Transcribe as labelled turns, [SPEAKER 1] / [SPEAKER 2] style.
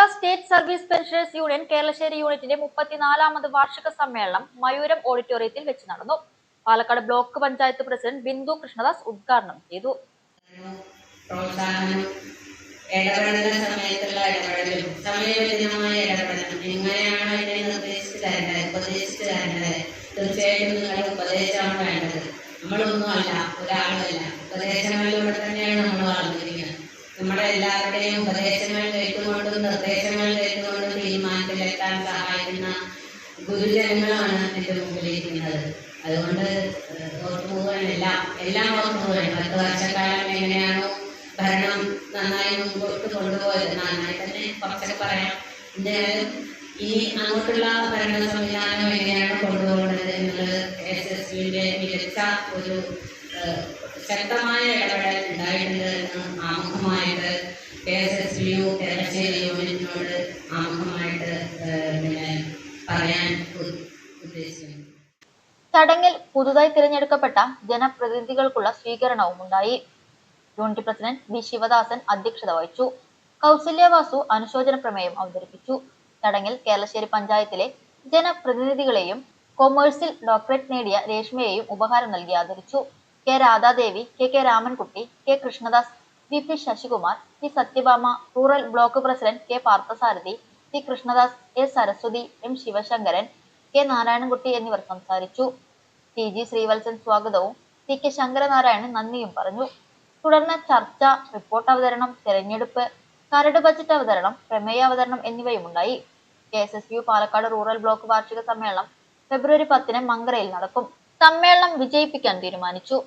[SPEAKER 1] Kerala state service pensioners union Keralassery യൂണിറ്റിന്റെ മുപ്പത്തിനാലാമത് വാർഷിക സമ്മേളനം മയൂരം ഓഡിറ്റോറിയത്തിൽ വെച്ച് നടന്നു. പാലക്കാട് ബ്ലോക്ക് പഞ്ചായത്ത് പ്രസിഡന്റ് ബിന്ദു കൃഷ്ണദാസ് ഉദ്ഘാടനം ചെയ്തു.
[SPEAKER 2] ഇടപെടുന്ന സമയത്തുള്ള എങ്ങനെയാണ് തീർച്ചയായിട്ടും നിങ്ങളുടെ ഉപദേശമാണ് വേണ്ടത്. നമ്മളൊന്നുമല്ല ഒരാളല്ല ഉപദേശങ്ങളിലൂടെ തന്നെയാണ് നമ്മൾ വളർന്നിരിക്കുന്നത് നമ്മുടെ എല്ലാവരുടെയും ഉപദേശങ്ങൾ കേട്ടുകൊണ്ടും നിർദ്ദേശങ്ങൾ കേട്ടുകൊണ്ടും തീരുമാനത്തിലെത്താൻ സഹായിക്കുന്ന ഗുരുജനങ്ങളാണ് എന്റെ മുമ്പിലിരിക്കുന്നത്. അതുകൊണ്ട് ഏഹ്, ഓർത്തു പോകാൻ എല്ലാം എല്ലാം ഓർത്തു പോകാൻ പത്ത് വർഷക്കാലം എങ്ങനെയാണോ ഭരണം നന്നായി മുമ്പോട്ട് കൊണ്ടുപോയത്. നന്നായി തന്നെ കുറച്ചൊക്കെ പറയാം. എന്തായാലും ഇനി അങ്ങോട്ടുള്ള ഭരണ സംവിധാനം എങ്ങനെയാണ് കൊണ്ടുപോകുന്നത് എന്നുള്ളത് എസ് എസ് യുവിന്റെ മികച്ച ഒരു ശക്തമായ ഇടപെടൽ ഉണ്ടായിട്ടുണ്ട്. എന്ന് ആമുഖമായിട്ട് K S S U Keralassery യൂണിറ്റിനോട് ആമുഖമായിട്ട് പിന്നെ പറയാൻ ഉദ്ദേശിക്കുന്നു.
[SPEAKER 1] ചടങ്ങിൽ പുതുതായി തിരഞ്ഞെടുക്കപ്പെട്ട ജനപ്രതിനിധികൾക്കുള്ള സ്വീകരണവും ഉണ്ടായി. യൂണിറ്റ് പ്രസിഡന്റ് ബി ശിവദാസൻ അധ്യക്ഷത വഹിച്ചു. കൗസല്യ വാസു അനുശോചന പ്രമേയം അവതരിപ്പിച്ചു. ചടങ്ങിൽ കേരളശ്ശേരി പഞ്ചായത്തിലെ ജനപ്രതിനിധികളെയും കൊമേഴ്സിൽ ഡോക്ടറേറ്റ് നേടിയ രേഷ്മയെയും ഉപഹാരം നൽകി ആദരിച്ചു. K Radhadevi K K Ramankutty K Krishnadas V P Sasikumar P Sathyabhama rural block president K Parthasarathy P Krishnadas A Saraswathi M Sivasankaran K Narayanankutty എന്നിവർ സംസാരിച്ചു. ടി ജി ശ്രീവത്സൻ സ്വാഗതവും. ടി കെ ശങ്കരനാരായണൻ നന്ദിയും പറഞ്ഞു. തുടർന്ന് ചർച്ച റിപ്പോർട്ട് അവതരണം തെരഞ്ഞെടുപ്പ് കരട് ബജറ്റ് അവതരണം പ്രമേയ അവതരണം എന്നിവയുമുണ്ടായി. K S S U Palakkad rural block വാർഷിക സമ്മേളനം ഫെബ്രുവരി പത്തിന് മങ്കരയിൽ നടക്കും. സമ്മേളനം വിജയിപ്പിക്കാൻ തീരുമാനിച്ചു